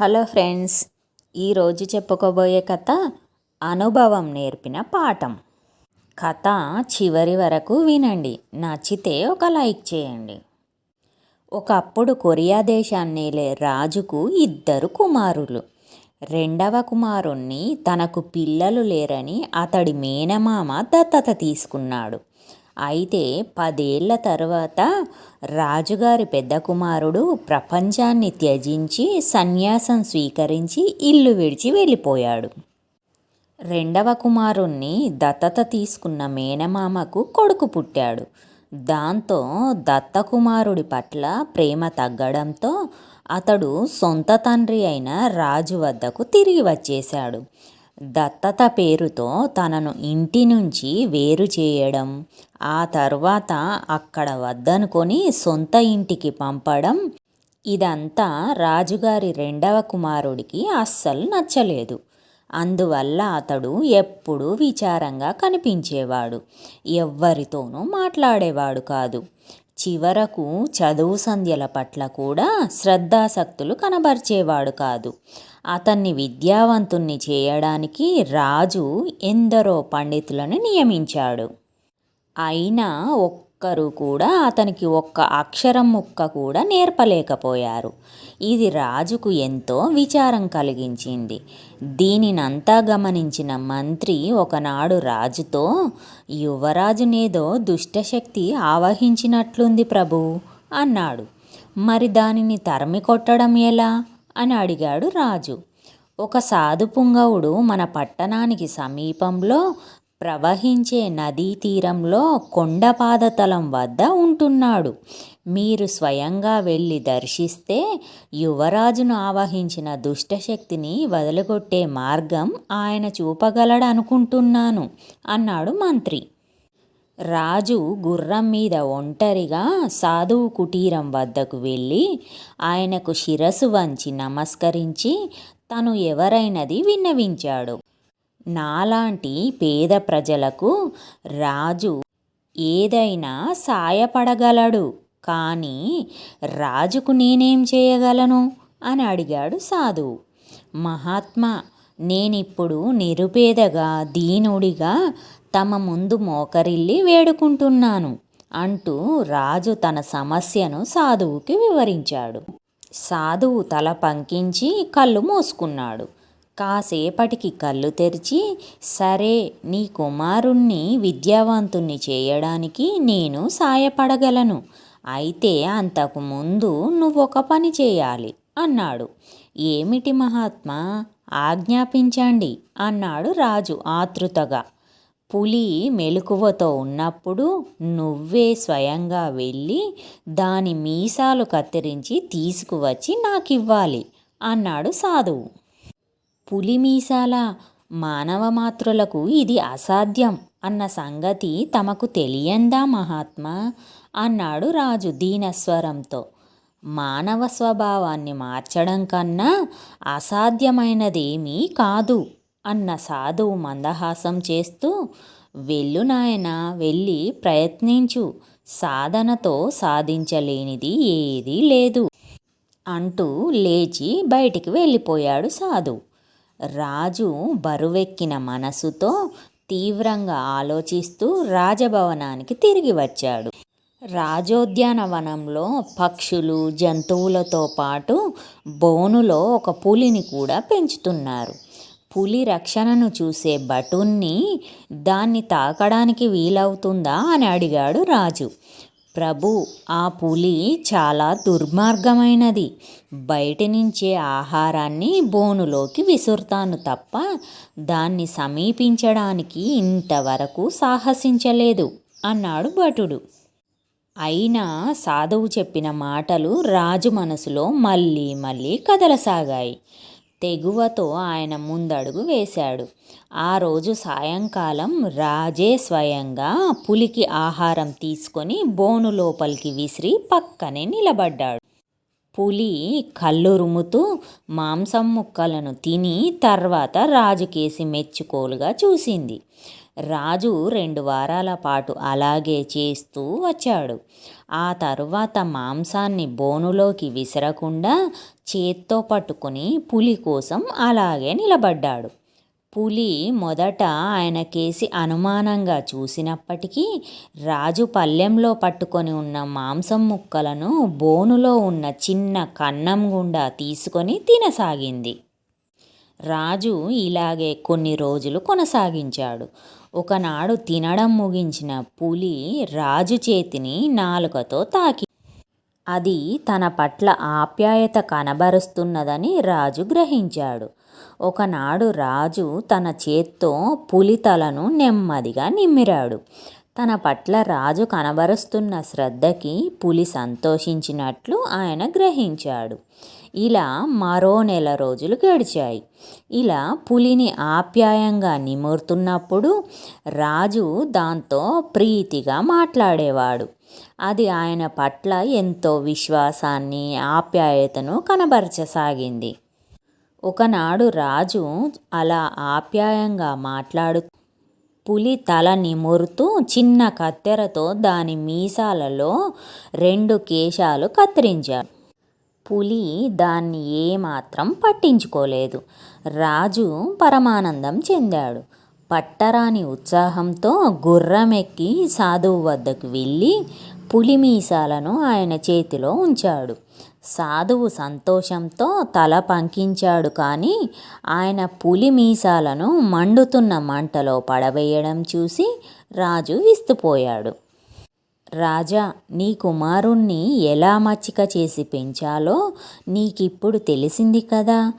Hello friends ఈరోజు చెప్పుకోబోయే కథ అనుభవం నేర్పిన పాఠం. కథ చివరి వరకు వినండి నచ్చితే ఒక లైక్ చేయండి. ఒకప్పుడు కొరియా దేశాన్ని రాజుకు ఇద్దరు కుమారులు. రెండవ కుమారుణ్ణి తనకు పిల్లలు లేరని అతడి మేనమామ దత్తత తీసుకున్నాడు. అయితే పదేళ్ళ తర్వాత రాజుగారి పెద్ద కుమారుడు ప్రపంచాన్ని త్యజించి సన్యాసం స్వీకరించి ఇల్లు విడిచి వెళ్ళిపోయాడు. రెండవ కుమారుణ్ణి దత్తత తీసుకున్న మేనమామకు కొడుకు పుట్టాడు. దాంతో దత్తకుమారుడి పట్ల ప్రేమ తగ్గడంతో అతడు సొంత తండ్రి అయిన రాజు వద్దకు తిరిగి వచ్చేశాడు. దత్తత పేరుతో తనను ఇంటి నుంచి వేరు చేయడం ఆ తర్వాత అక్కడ వద్దనుకొని సొంత ఇంటికి పంపడం ఇదంతా రాజుగారి రెండవ కుమారుడికి అస్సలు నచ్చలేదు. అందువల్ల అతడు ఎప్పుడూ విచారంగా కనిపించేవాడు. ఎవ్వరితోనూ మాట్లాడేవాడు కాదు. చివరకు చదువు సంధ్యల పట్ల కూడా శ్రద్ధాసక్తులు కనబరిచేవాడు కాదు. అతన్ని విద్యావంతుణ్ణి చేయడానికి రాజు ఎందరో పండితులను నియమించాడు. అయినా ఒక్కరు కూడా అతనికి ఒక్క అక్షరం ముక్క కూడా నేర్పలేకపోయారు. ఇది రాజుకు ఎంతో విచారం కలిగించింది. దీనినంతా గమనించిన మంత్రి ఒకనాడు రాజుతో యువరాజునేదో దుష్టశక్తి ఆవహించినట్లుంది ప్రభు అన్నాడు. మరి దానిని తరిమి కొట్టడం ఎలా? అని అడిగాడు రాజు. ఒక సాధు పుంగవుడు మన పట్టణానికి సమీపంలో ప్రవహించే నదీ తీరంలో కొండపాదతలం వద్ద ఉంటున్నాడు. మీరు స్వయంగా వెళ్ళి దర్శిస్తే యువరాజును ఆవహించిన దుష్టశక్తిని వదలగొట్టే మార్గం ఆయన చూపగలడనుకుంటున్నాను అన్నాడు మంత్రి. రాజు గుర్రం మీద ఒంటరిగా సాధువు కుటీరం వద్దకు వెళ్ళి ఆయనకు శిరసు వంచి నమస్కరించి తను ఎవరైనది విన్నవించాడు. నాలాంటి పేద ప్రజలకు రాజు ఏదైనా సాయపడగలడు. కానీ రాజుకు నేనేం చేయగలను? అని అడిగాడు సాధువు మహాత్మా నేనిప్పుడు నిరుపేదగా దీనుడిగా తమ ముందు మోకరిల్లి వేడుకుంటున్నాను అంటూ రాజు తన సమస్యను సాధువుకి వివరించాడు. సాధువు తల పంకించి కళ్ళు మూసుకున్నాడు. కాసేపటికి కళ్ళు తెరిచి సరే నీ కుమారుణ్ణి విద్యావంతుణ్ణి చేయడానికి నేను సాయపడగలను. అయితే అంతకు ముందు నువ్వొక పని చేయాలి అన్నాడు. ఏమిటి మహాత్మా? ఆజ్ఞాపించండి అన్నాడు రాజు ఆతృతగా. పులి మెలకువతో ఉన్నప్పుడు నువ్వే స్వయంగా వెళ్ళి దాని మీసాలు కత్తిరించి తీసుకువచ్చి నాకివ్వాలి అన్నాడు సాధువు. పులి మీసాల మానవ మాత్రులకు ఇది అసాధ్యం అన్న సంగతి తమకు తెలియందా మహాత్మా? అన్నాడు రాజు దీనస్వరంతో. మానవ స్వభావాన్ని మార్చడం కన్నా అసాధ్యమైనదేమీ కాదు అన్న సాధువు మందహాసం చేస్తూ వెళ్ళు నాయన వెళ్ళి ప్రయత్నించు సాధనతో సాధించలేనిది ఏదీ లేదు అంటూ లేచి బయటికి వెళ్ళిపోయాడు సాధువు. రాజు బరువెక్కిన మనసుతో తీవ్రంగా ఆలోచిస్తూ రాజభవనానికి తిరిగి వచ్చాడు. రాజోద్యానవనంలో పక్షులు జంతువులతో పాటు బోనులో ఒక పులిని కూడా పెంచుతున్నారు. పులి రక్షణను చూసే భటుణ్ణి దాన్ని తాకడానికి వీలవుతుందా అని అడిగాడు రాజు. ప్రభు ఆ పులి చాలా దుర్మార్గమైనది. బయట నుంచే ఆహారాన్ని బోనులోకి విసురుతాను తప్ప దాన్ని సమీపించడానికి ఇంతవరకు సాహసించలేదు అన్నాడు భటుడు. అయినా సాధువు చెప్పిన మాటలు రాజు మనసులో మళ్ళీ మళ్ళీ కదలసాగాయి. తెగువతో ఆయన ముందడుగు వేశాడు. ఆ రోజు సాయంకాలం రాజే స్వయంగా పులికి ఆహారం తీసుకొని బోను లోపలికి విసిరి పక్కనే నిలబడ్డాడు. పులి కళ్ళురుముతూ మాంసం ముక్కలను తిని తర్వాత రాజుకేసి మెచ్చుకోలుగా చూసింది. రాజు రెండు వారాల పాటు అలాగే చేస్తూ వచ్చాడు. ఆ తరువాత మాంసాన్ని బోనులోకి విసరకుండా చేత్తో పట్టుకుని పులి కోసం అలాగే నిలబడ్డాడు. పులి మొదట ఆయన కేసి అనుమానంగా చూసినప్పటికీ రాజు పల్లెంలో పట్టుకొని ఉన్న మాంసం ముక్కలను బోనులో ఉన్న చిన్న కన్నం గుండా తీసుకొని తినసాగింది. రాజు ఇలాగే కొన్ని రోజులు కొనసాగించాడు. ఒకనాడు తినడం ముగించిన పులి రాజు చేతిని నాలుకతో తాకి. అది తన పట్ల ఆప్యాయత కనబరుస్తున్నదని రాజు గ్రహించాడు. ఒకనాడు రాజు తన చేత్తో పులి తలను నెమ్మదిగా నిమ్మిరాడు. తన పట్ల రాజు కనబరుస్తున్న శ్రద్ధకి పులి సంతోషించినట్లు ఆయన గ్రహించాడు. ఇలా మరో నెల రోజులు గడిచాయి. ఇలా పులిని ఆప్యాయంగా నిమురుతున్నప్పుడు రాజు దాంతో ప్రీతిగా మాట్లాడేవాడు. అది ఆయన పట్ల ఎంతో విశ్వాసాన్ని ఆప్యాయతను కనబరచసాగింది. ఒకనాడు రాజు అలా ఆప్యాయంగా మాట్లాడు పులి తల నిమురుతూ చిన్న కత్తెరతో దాని మీసాలలో రెండు కేశాలు కత్తిరించాడు. పులి దాన్ని ఏమాత్రం పట్టించుకోలేదు. రాజు పరమానందం చెందాడు. పట్టరాని ఉత్సాహంతో గుర్రమెక్కి సాధువు వద్దకు వెళ్ళి పులి మీసాలను ఆయన చేతిలో ఉంచాడు. సాధువు సంతోషంతో తల పంకించాడు కానీ ఆయన పులి మీసాలను మండుతున్న మంటలో పడవేయడం చూసి రాజు విస్తుపోయాడు. రాజా నీ కుమారుణ్ణి ఎలా మచ్చిక చేసి పెంచాలో నీకిప్పుడు తెలిసింది కదా.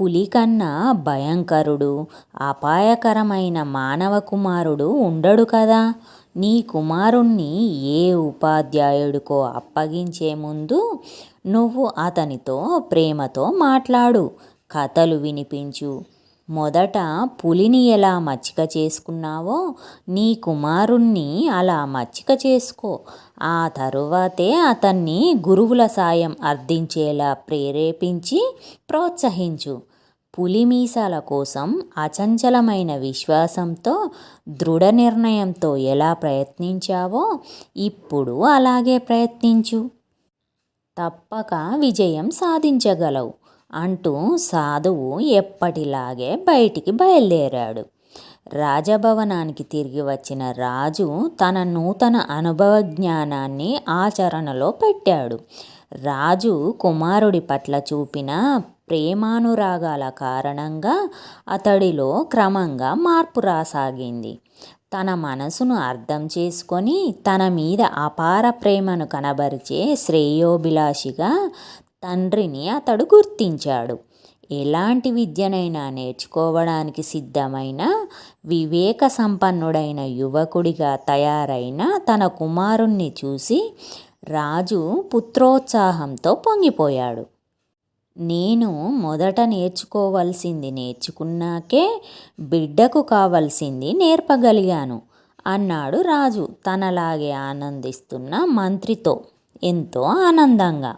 పులి కన్నా భయంకరుడు అపాయకరమైన మానవ కుమారుడు ఉండడు కదా. నీ కుమారుణ్ణి ఏ ఉపాధ్యాయుడికో అప్పగించే ముందు నువ్వు అతనితో ప్రేమతో మాట్లాడు కథలు వినిపించు. మొదట పులిని ఎలా మచ్చిక చేసుకున్నావో నీ కుమారుణ్ణి అలా మచ్చిక చేసుకో. ఆ తరువాతే అతన్ని గురువుల సాయం అర్థించేలా ప్రేరేపించి ప్రోత్సహించు. పులిమీసాల కోసం అచంచలమైన విశ్వాసంతో దృఢ నిర్ణయంతో ఎలా ప్రయత్నించావో ఇప్పుడు అలాగే ప్రయత్నించు. తప్పక విజయం సాధించగలవు అంటూ సాధువు ఎప్పటిలాగే బయటికి బయలుదేరాడు. రాజభవనానికి తిరిగి వచ్చిన రాజు తన నూతన అనుభవ జ్ఞానాన్ని ఆచరణలో పెట్టాడు. రాజు కుమారుడి పట్ల చూపిన ప్రేమానురాగాల కారణంగా అతడిలో క్రమంగా మార్పు రాసాగింది. తన మనసును అర్థం చేసుకొని తన మీద అపార ప్రేమను కనబరిచే శ్రేయోభిలాషిగా తండ్రిని అతడు గుర్తించాడు. ఎలాంటి విద్యనైనా నేర్చుకోవడానికి సిద్ధమైన వివేక సంపన్నుడైన యువకుడిగా తయారైన తన కుమారుణ్ణి చూసి రాజు పుత్రోత్సాహంతో పొంగిపోయాడు. నేను మొదట నేర్చుకోవలసింది నేర్చుకున్నాకే బిడ్డకు కావలసింది నేర్పగలిగాను అన్నాడు రాజు తనలాగే ఆనందిస్తున్న మంత్రితో. ఎంతో ఆనందంగా.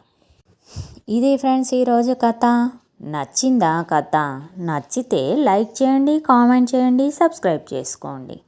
ఇది ఫ్రెండ్స్ ఈరోజు కథ. నచ్చిందా కథ? నచ్చితే లైక్ చేయండి కామెంట్ చేయండి సబ్స్క్రైబ్ చేసుకోండి.